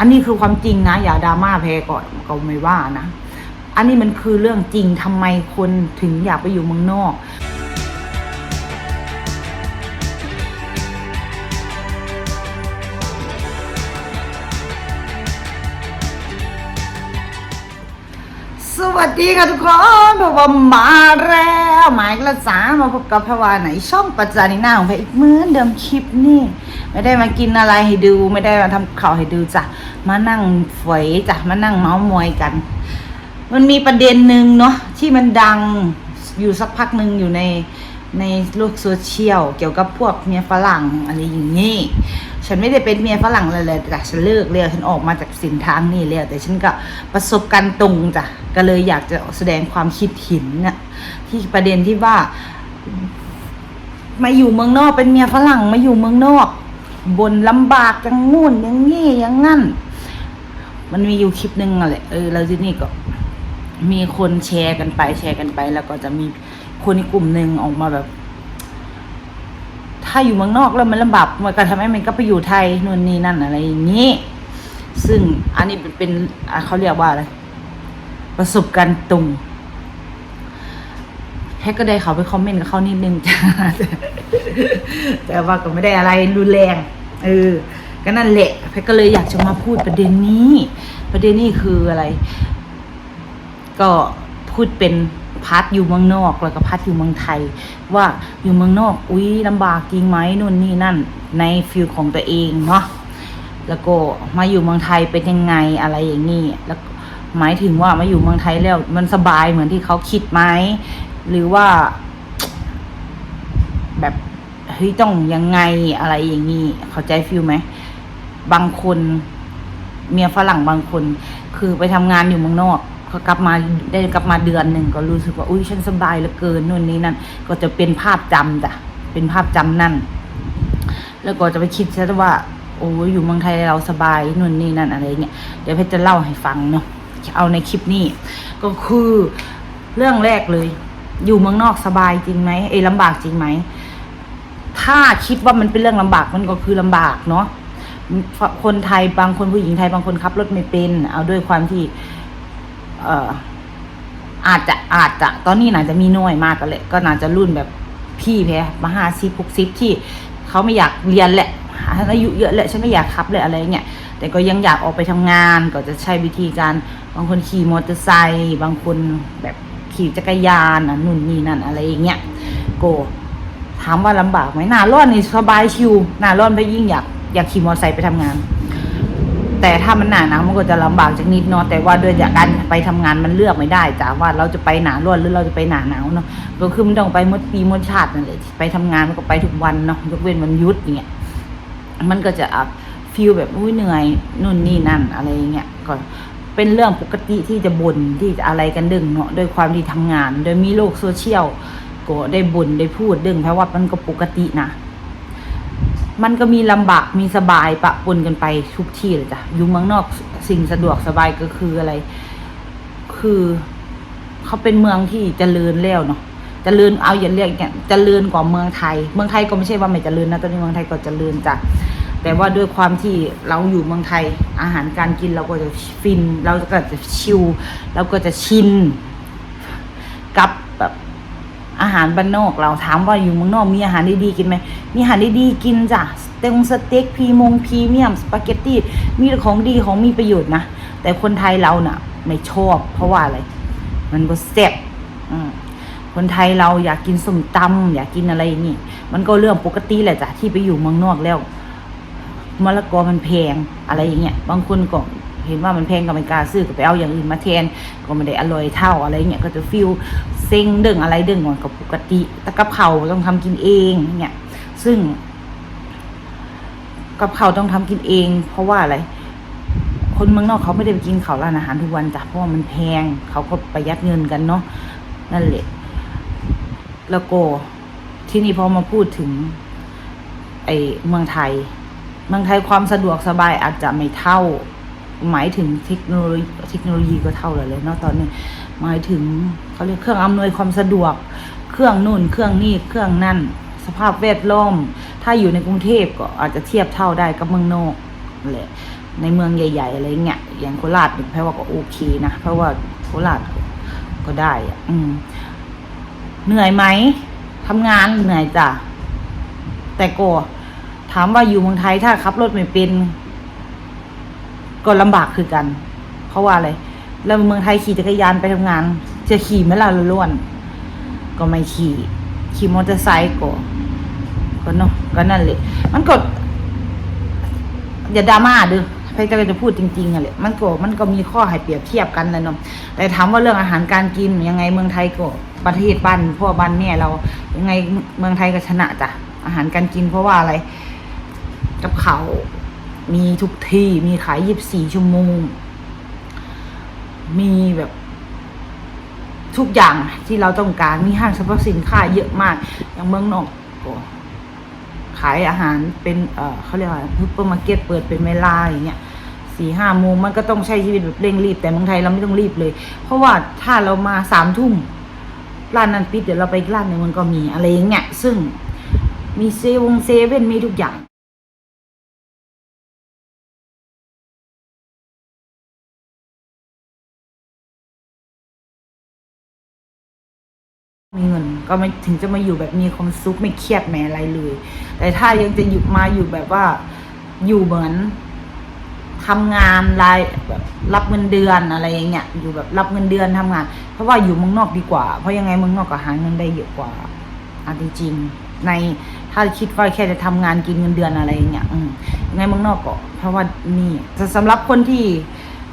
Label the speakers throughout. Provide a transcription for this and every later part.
Speaker 1: อันนี้คือความจริงนะ อย่าดราม่าแพ้ก่อนก็ไม่ว่านะ อันนี้มันคือเรื่องจริงทำไมคนถึงอยากไปอยู่เมืองนอก วัสดีค่ะทุกคนพบว่ามาแล้วหมายกระสามาพบกับพวาไหนช่องปัจจานิหน้าของพะอีกเหมือนเดิมคลิปนี่ไม่ได้มากินอะไรให้ดูไม่ได้มาทำข่าวให้ดูจ้ะมานั่งฝอยจ้ะมานั่งเมาส์มอยกัน มันมีประเด็นหนึ่งเนาะที่มันดังอยู่สักพักหนึ่งอยู่ในในโลกโซเชียลเกี่ยวกับพวกเมียฝรั่งอะไรอย่างนี้ ฉันไม่ได้เป็นเมียฝรั่งเลยเลยแต่ฉันเลิกแล้วฉันออกมาจากสินทางนี่แล้วแต่ฉันก็ประสบการณ์ตรงจ้ะก็เลยอยากจะแสดงความคิดเห็นน่ะที่ประเด็นที่ว่า มาอยู่เมืองนอกเป็นเมียฝรั่งมาอยู่เมืองนอกบนลำบากย่างงู้นอย่างงี้อย่างงั้น มันมีอยู่คลิปหนึ่งอะแหละเออแล้วที่นี่ก็ มีคนแชร์กันไปแชร์กันไป แล้วก็จะมีคนอีกกลุ่มหนึ่งออกมาแบบ ถ้าอยู่เมืองนอกแล้วมันลำบากมันก็ทำให้มันก็ไปอยู่ไทยนู่นนี่นั่นอะไรอย่างนี้ ซึ่งอันนี้เป็นเป็นอะเขาเรียกว่าอะไรประสบการณ์ตรงแฮกก็ได้เขาไปคอมเมนต์กับเขานิดนึงจ้าแต่ว่าก็ไม่ได้อะไรรุนแรงเออก็นั่นแหละแพทก็เลยอยากจะมาพูดประเด็นนี้ ประเด็นนี้คืออะไร ก็พูดเป็น พัดอยู่เมืองนอกแล้วก็พัดอยู่เมืองไทย ว่าอยู่เมืองนอก อุ้ยลำบากจริงไหมนู่นนี่นั่นในฟิลของตัวเองเนาะแล้วก็มาอยู่เมืองไทยเป็นยังไงอะไรอย่างนี้แล้วหมายถึงว่ามาอยู่เมืองไทยแล้ว มันสบายเหมือนที่เขาคิดไหมหรือว่า แบบเฮ้ยต้องยังไงอะไรอย่างนี้เข้าใจฟิลไหมบางคน เมียฝรั่งบางคน คือไปทำงานอยู่เมืองนอก เขากลับมาได้กลับมาเดือนหนึ่งก็รู้สึกว่าอุ้ยฉันสบายเหลือเกินนู่นนี่นั่นก็จะเป็นภาพจำจ้ะเป็นภาพจำนั่น แล้วก็จะไปคิดซะว่า โอ้ยอยู่เมืองไทยเราสบายนู่นนี่นั่นอะไรเงี้ยเดี๋ยวเพชรจะเล่าให้ฟังเนาะเอาในคลิปนี้ ก็คือเรื่องแรกเลย อยู่เมืองนอกสบายจริงไหมเอยลำบากจริงไหมถ้าคิดว่ามันเป็นเรื่องลำบากมันก็คือลำบากเนาะคนไทยบางคนผู้หญิงไทยบางคนขับรถไม่เป็น เอาด้วยความที่ เอ่ออาจจะอาจจะตอนนี้น่าจะมีน้อยมากกันแหละก็น่าจะรุ่นแบบพี่แพ้มาห้าสิบหกสิบที่เขาไม่อยากเรียนแหละอายุเยอะแหละฉันไม่อยากขับเลยอะไรเงี้ยแต่ก็ยังอยากออกไปทำงานก็จะใช้วิธีการบางคนขี่มอเตอร์ไซค์บางคนแบบขี่จักรยานอะนู่นนี่นั่นอะไรอย่างเงี้ยโกถามว่าลำบากไหมหน้าร้อนนี่สบายชิวหน้าร้อนไปยิ่งอยากอยากขี่มอเตอร์ไซค์ไปทำงาน แต่ถ้ามันหนาหนามันก็จะลำบากจากนิดเนาะแต่ว่าด้วยจากการไปทำงานมันเลือกไม่ได้จ้าว่าเราจะไปหนาร้อนหรือเราจะไปหนาหนาวเนาะก็คือมันต้องไปมดปีมดชาตินั่นแหละไปทำงานมันก็ไปทุกวันเนาะยกเว้นวันหยุดอย่างเงี้ยมันก็จะฟีลแบบอุ้ยเหนื่อยนู่นนี่นั่นอะไรเงี้ยก็เป็นเรื่องปกติที่จะบ่นที่จะอะไรกันดึงเนาะด้วยความที่ทำงาน โดยมีโลกโซเชียลก็ได้บ่นได้พูดดึงเพราะว่ามันก็ปกตินะ มันก็มีลำบากมีสบายปะปนกันไปทุกที่เลยจ้ะอยู่เมืองนอกสิ่งสะดวกสบายก็คืออะไร คือเขาเป็นเมืองที่เจริญแล้วเนาะเจริญเอาอย่าเรียกอย่างเงี้ยเจริญกว่าเมืองไทย เมืองไทยก็ไม่ใช่ว่าไม่เจริญนะตอนนี้เมืองไทยก็เจริญจ้ะแต่ว่าด้วยความที่เราอยู่เมืองไทย อาหารการกินเราก็จะฟิน เราก็จะชิลเราก็จะชินกับแบบ อาหารบ้านนอกเราถามว่าอยู่เมืองนอกมีอาหารดีๆกินไหมมีอาหารดีๆกินจ้ะสเต็กสเต็กพรีมงพรีเมียมสปาเกตตี้มีของดีของมีประโยชน์นะแต่คนไทยเราเน่ะ ไม่ชอบ เพราะว่าอะไร มันบ่แซ่บอืมคนไทยเราอยากกินส้มตำอยากกินอะไรนี้มันก็เรื่องปกติแหละจ้ะที่ไปอยู่เมืองนอกแล้วมะละกอมันแพงอะไรอย่างเงี้ยบางคนก็ เห็นว่ามันแพงก็ไม่กล้าซื้อก็ไปเอาอย่างอื่นมาแทน ก็ไม่ได้อร่อยเท่าอะไรเงี้ยก็จะฟิลเซ็งเด้งอะไรเด้งก่อนกับปกติแต่กับเขาต้องทำกินเองเนี่ยซึ่งกับเขาต้องทำกินเอง เพราะว่าอะไร คนเมืองนอกเขาไม่ได้ไปกินเขาร้านอาหารทุกวันจ้ะเพราะว่ามันแพงเขาก็ประหยัดเงินกันเนาะนั่นแหละแล้วก็ที่นี่พอมาพูดถึง ไอเมืองไทย เมืองไทยความสะดวกสบายอาจจะไม่เท่า หมายถึงเทคโนโลยีเทคโนโลยีก็เท่าเลยเลยเนาะตอนนี้หมายถึงเขาเรียกเครื่องอำนวยความสะดวก เครื่องนู่น เครื่องนี่เครื่องนั่น สภาพแวดล้อม ถ้าอยู่ในกรุงเทพก็อาจจะเทียบเท่าได้กับเมืองนอกแหละในเมืองใหญ่ ๆ อะไรเงี้ยอย่างโคราชเนี่ยแพรว่าก็โอเคนะเพราะว่าโคราชก็ได้อะอืมเหนื่อยไหมทำงานเหนื่อยจ้ะแต่ก็ถามว่าอยู่เมืองไทยถ้าขับรถไม่เป็น ก็ลำบากคือกัน เพราะว่าอะไรแล้วเมืองไทยขี่จักรยานไปทำงาน จะขี่ไหมล่ะล้วนก็ไม่ขี่ขี่มอเตอร์ไซค์ก็ก็เนาะก็นั่นแหละมันก็ อย่าดราม่าเด้อใครจะจะพูดจริงๆอะแหละมันก็มันก็มีข้อให้เปรียบเทียบกันนะเนาะแต่ถามว่าเรื่องอาหารการกินยังไงเมืองไทยก็ประเทศบ้านพ่อบ้านเนี่ยเรายังไงเมืองไทยก็ชนะจ้ะอาหารการกินเพราะว่าอะไร กับเขา มีทุกที่มีขายยีิบสี่ชั่วโมง มีแบบทุกอย่างที่เราต้องการมีห้างสรรพสินค้าเยอะมาก อย่างเมืองนอกก็ขายอาหารเป็น เออเขาเรียกว่าซุปเปอร์มาร์เก็ตเปิดเป็นเวลาอย่างเงี้ยสี่ห้าโมงมันก็ต้องใช้ชีวิตแบบเร่งรีบ แต่เมืองไทยเราไม่ต้องรีบเลย เพราะว่าถ้าเรามาสามทุ่มร้านนั้นปิดเดี๋ยวเราไปอีกร้านหนึ่งมันก็มีอะไรอย่างเงี้ยซึ่งมีเซเวงเซเว่นมีทุกอย่าง ก็ไม่ถึงจะมาอยู่แบบมีความสุขไม่เครียดแม้อะไรเลย แต่ถ้ายังจะอยู่มาอยู่แบบว่าอยู่เหมือนทำงานรายแบบรับเงินเดือนอะไรอย่างเงี้ยอยู่แบบรับเงินเดือนทำงาน เพราะว่าอยู่เมืองนอกดีกว่า เพราะยังไงเมืองนอกก็หาเงินได้เยอะกว่าอันจริง ในถ้าคิดว่าแค่จะทำงานกินเงินเดือนอะไรอย่างเงี้ยอืมยังไงเมืองนอกก็ เพราะว่านี่แต่สำหรับคนที่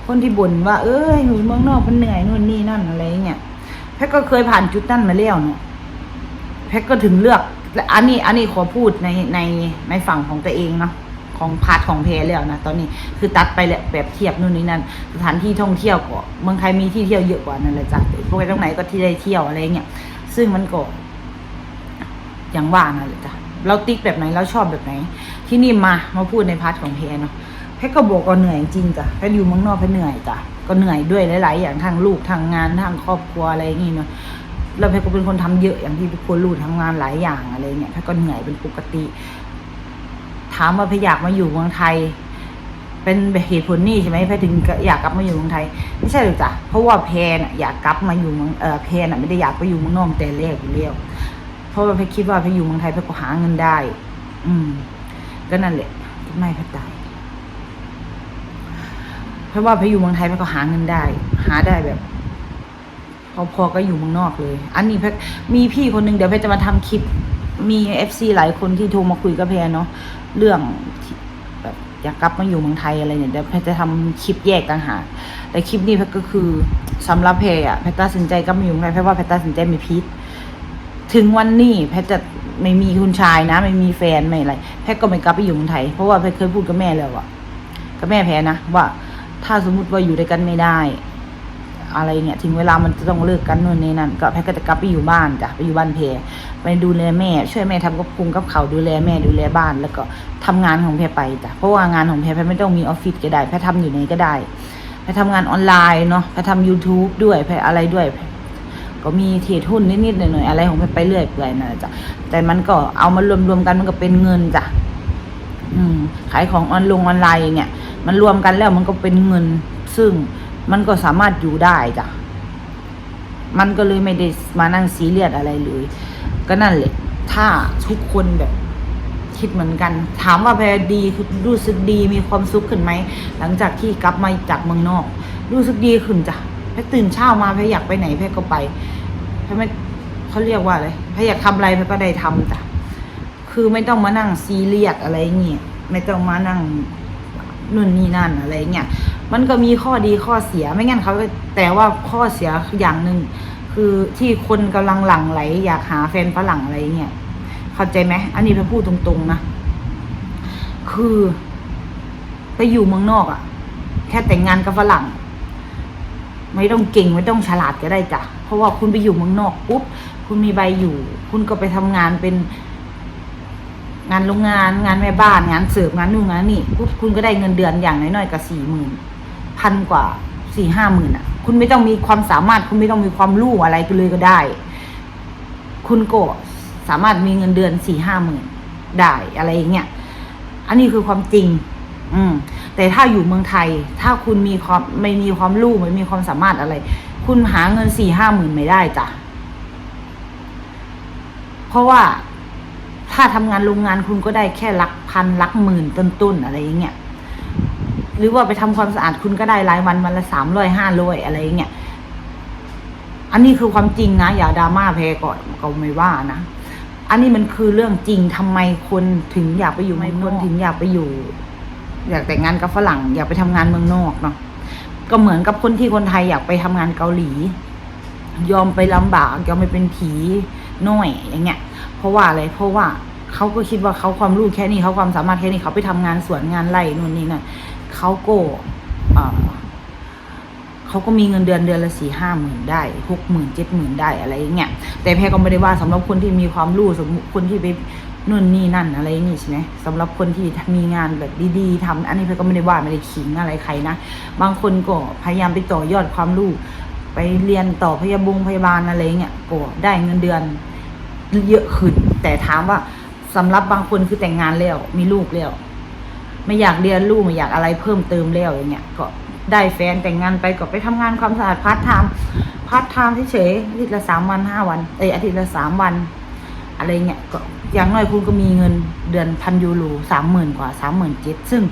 Speaker 1: คนที่บ่นว่า เอออยู่เมืองนอกมันเหนื่อยนู่นนี่นั่นอะไรอย่างเงี้ยแพทก็เคยผ่านจุดนั้นมาแล้วเนี่ย แพทก็ถึงเลือกและอันนี้อันนี้ขอพูดในในในฝั่งของตัวเองเนาะของพาร์ทของเพแล้วนะตอนนี้คือตัดไปแหละแบบเทียบนู่นนี่นั่นสถานที่ท่องเที่ยวก็เมืองไทยมีที่เที่ยวเยอะกว่านั่นแหละจ้ะพวกไปตรงไหนก็ที่ได้เที่ยวอะไรเงี้ยซึ่งมันก็อย่างว่านั่นแหละจ้ะเราติ๊กแบบไหนเราชอบแบบไหน ที่นี่มามาพูดในพาร์ทของเพเนาะแพทก็บอกก็เหนื่อยจริงจ้ะแพทอยู่เมืองนอกแพทเหนื่อยจ้ะก็เหนื่อยด้วยหลาย ๆ อย่างทางลูกทางงานทางครอบครัวอะไรอย่างงี้เนาะ แล้วแพทย์ก็เป็นคนทำเยอะอย่างที่ทุกคนรู้ทำงานหลายอย่างอะไรเงี้ยแพทย์ก็เหนื่อยเป็นปกติ ถามว่าแพทย์อยากมาอยู่เมืองไทย เป็นเหตุผลนี่ใช่ไหมแพทย์ถึงอยากกลับมาอยู่เมืองไทย ไม่ใช่หรอกจ้ะเพราะว่าแพรน่ะอยากกลับมาอยู่เมืองเออแพรน่ะไม่ได้อยากไปอยู่เมืองนอกแต่แรกอยู่แล้วเพราะว่าแพทย์คิดว่าแพทย์อยู่เมืองไทยแพทย์ก็หาเงินได้ อืม ก็นั่นแหละไม่แพทย์ตายเพราะว่าแพทย์อยู่เมืองไทยแพทย์ก็หาเงินได้ หาได้แบบ พอๆก็อยู่เมืองนอกเลย อันนี้แพทมีพี่คนหนึ่งเดี๋ยวแพทจะมาทำคลิป มีเอฟซีหลายคนที่โทรมาคุยกับแพรเนาะเรื่องแบบอยากกลับมาอยู่เมืองไทยอะไรเนี่ยเดี๋ยวแพทจะทำคลิปแยกต่างหากแต่คลิปนี้แพทก็คือสำหรับแพรอะแพทตัดสินใจกลับมาอยู่เมืองไทยแพทว่าแพทตัดสินใจไม่พิษถึงวันนี้แพทจะไม่มีคุณชายนะ ไม่มีแฟนไม่อะไร แพทก็ไม่กลับไปอยู่เมืองไทยเพราะว่าแพทเคยพูดกับแม่แล้วอะกับแม่แพรนะว่าถ้าสมมุติว่าอยู่ด้วยกันไม่ได้ อะไรเนี่ยถึงเวลามันจะต้องเลิกกันนู่นนี่นั่นก็แพทย์ก็จะกลับไปอยู่บ้านจ้ะไปอยู่บ้านเพไปดูแลแม่ ช่วยแม่ทำกับคุงกับเขาดูแลแม่ดูแลบ้าน แล้วก็ทำงานของแพรไปจ้ะเพราะว่างานของแพรแพรไม่ต้องมีออฟฟิศก็ได้แพรทำอยู่ไหนก็ได้แพรทำงานออนไลน์เนาะแพรทำ YouTube ด้วยแพรอะไรด้วยก็มีเทรดหุ้นนิดๆหน่อยๆอะไรของแพรไปเรื่อยเปื่อยนะจ้ะแต่มันก็เอามารวมๆกันมันก็เป็นเงินจ้ะอืมขายของออนลงออนไลน์เนี่ย มันรวมกันแล้วมันก็เป็นเงินซึ่ง มันก็สามารถอยู่ได้จ้ะ มันก็เลยไม่ได้มานั่งซีเรียสอะไรเลย ก็นั่นแหละ ถ้าทุกคนแบบคิดเหมือนกัน ถามว่าแพรดีรู้สึกดีมีความสุขขึ้นไหม หลังจากที่กลับมาจากเมืองนอก รู้สึกดีขึ้นจ้ะแพรตื่นเช้ามาแพรอยากไปไหนแพรก็ไปแพรไม่เขาเรียกว่าอะไรแพรอยากทำอะไรแพรก็ได้ทำจ้ะ คือไม่ต้องมานั่งซีเรียสอะไรเงี้ยไม่ต้องมานั่งนู่นนี่นั่นอะไรเงี้ย มันก็มีข้อดีข้อเสียไม่งั้นเขาแต่ว่าข้อเสียอย่างหนึ่งคือที่คนกำลังหลั่งไหล อยากหาแฟนฝรั่งอะไรเงี้ยเข้าใจไหมอันนี้พพูดตรงๆนะคือ ไปอยู่เมืองนอกอะ่ะ แค่แต่งงานกับฝรั่ง ไม่ต้องเก่งไม่ต้องฉลาดก็ได้จ้ะเพราะว่าคุณไปอยู่เมืองนอกปุ๊บคุณมีใบอยู่ คุณก็ไปทำงานเป็นงานโรงงาน งานแม่บ้าน งานเสิร์ฟงานนู่นงานนี่ปุ๊บคุณก็ได้เงินเดือนอย่างน้อยๆก็สี่หมื่น พันกว่าสี่ห้าหมื่นอะ คุณไม่ต้องมีความสามารถ คุณไม่ต้องมีความรู้อะไรก็เลยก็ได้ คุณก็สามารถมีเงินเดือนสี่ห้าหมื่นได้อะไรอย่างเงี้ยอันนี้คือความจริง อืม แต่ถ้าอยู่เมืองไทย ถ้าคุณมีความไม่มีความรู้ไม่มีความสามารถอะไร คุณหาเงินสี่ห้าหมื่นไม่ได้จ้ะเพราะว่าถ้าทำงานโรงงานคุณก็ได้แค่หลักพันหลักหมื่นต้นๆอะไรอย่างเงี้ย หรือว่าไปทำความสะอาดคุณก็ได้รายวันวันละสามร้อยห้าร้อยอะไรอย่างเงี้ยอันนี้คือความจริงนะอย่าดราม่าแพ้ก่อนก็ไม่ว่านะอันนี้มันคือเรื่องจริงทำไมคนถึงอยากไปอยู่เมืองนอกถึงอยากไปอยู่ อยากแต่งงานกับฝรั่ง อยากไปทำงานเมืองนอกเนาะก็เหมือนกับคนที่คนไทยอยากไปทำงานเกาหลี ยอมไปลำบากยอมไปเป็นผีน้อยอย่างเงี้ย เพราะว่าอะไรเพราะว่าเขาก็คิดว่าเขาความรู้แค่นี้เขาความสามารถแค่นี้เขาไปทำงานสวนงานไร่นู่นนี่นั่น เขาก็เขาก็มีเงินเดือนเดือนละสี่ห้าหมื่นได้หกหมื่นเจ็ดหมื่นได้อะไรเงี้ยแต่แพรก็ไม่ได้ว่าสำหรับคนที่มีความรู้สำหรับคนที่ไปนู่นนี่นั่นอะไรอย่างงี้ใช่ไหมสำหรับคนที่มีงานแบบดีๆทำอันนี้แพรก็ไม่ได้ว่าไม่ได้ขิงอะไรใครนะ บางคนก็พยายามไปต่อยอดความรู้ไปเรียนต่อพยาบงพยาบาลอะไรเงี้ยก็ได้เงินเดือนเยอะขึ้น แต่ถามว่าสำหรับบางคนคือแต่งงานแล้วมีลูกแล้ว ไม่อยากเรียนลูกไม่อยากอะไรเพิ่มเติมแล้วอย่างเงี้ยก็ได้แฟนแต่งงานไปก็ไปทำงานความสะอาดพาร์ทไทม์พาร์ทไทม์เฉยๆอาทิตย์ละสามวันห้าวันเอยอาทิตย์ละสามวัน อะไรเงี้ยก็อย่างน้อยคุณก็มีเงินเดือนพันยูโรสามหมื่นกว่าสามหมื่นเจ็ดซึ่ง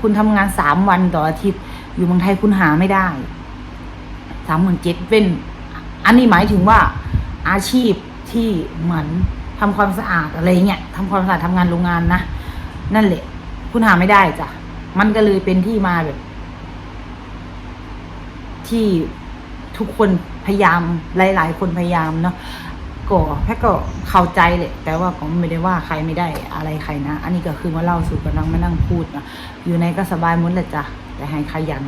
Speaker 1: คุณทำงานสามวันต่ออาทิตย์ อยู่เมืองไทยคุณหาไม่ได้สามหมื่นเจ็ดเป็น อันนี้หมายถึงว่าอาชีพที่เหมือนทำความสะอาดอะไรเงี้ยทำความสะอาดทำงานโรงงานนะนั่นแหละ คุณหาไม่ได้จ้ะ มันก็เลยเป็นที่มาแบบ ที่ทุกคนพยายามหลาย ๆ คนพยายามเนาะก็แค่ก็เข้าใจแหละแต่ว่าก็ไม่ได้ว่าใครไม่ได้อะไรใครนะ อันนี้ก็คือมาเล่าสู่กันนั่งมานั่งพูดนะอยู่ในก็สบายหมดแหละจ้ะแต่ให้ขยัน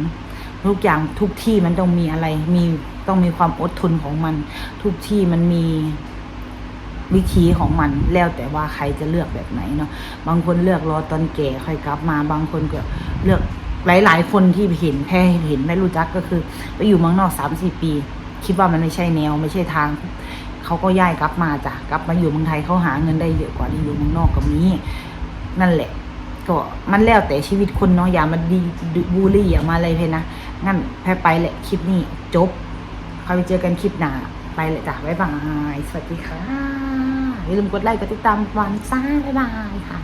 Speaker 1: ทุกอย่างทุกที่มันต้องมีอะไร มีต้องมีความอดทนของมัน ทุกที่มันมี วิธีของมันแล้วแต่ว่าใครจะเลือกแบบไหนเนาะบางคนเลือกรอตอนแก่ค่อยกลับมา บางคนก็เลือกหลาย ๆ คนที่เห็นแพ้เห็นได้รู้จักก็คือ ไปอยู่เมืองนอกสามสี่ปี คิดว่ามันไม่ใช่แนวไม่ใช่ทางเขาก็ย้ายกลับมาจ้ะกลับมาอยู่เมืองไทยเขาหาเงินได้เยอะกว่าที่อยู่เมืองนอกก็มีนั่นแหละ ก็มันแล้วแต่ชีวิตคนเนาะอย่ามาดีบูลลี่อย่ามาอะไรเพนะงั้นแพ้ไปแหละคลิปนี้จบคอยไปเจอกันคลิปหน้าไปเลยจ้ะบ๊ายบายสวัสดีค่ะ อย่าลืมกดไลค์กดติดตามวันซ่าบ๊ายบายค่ะ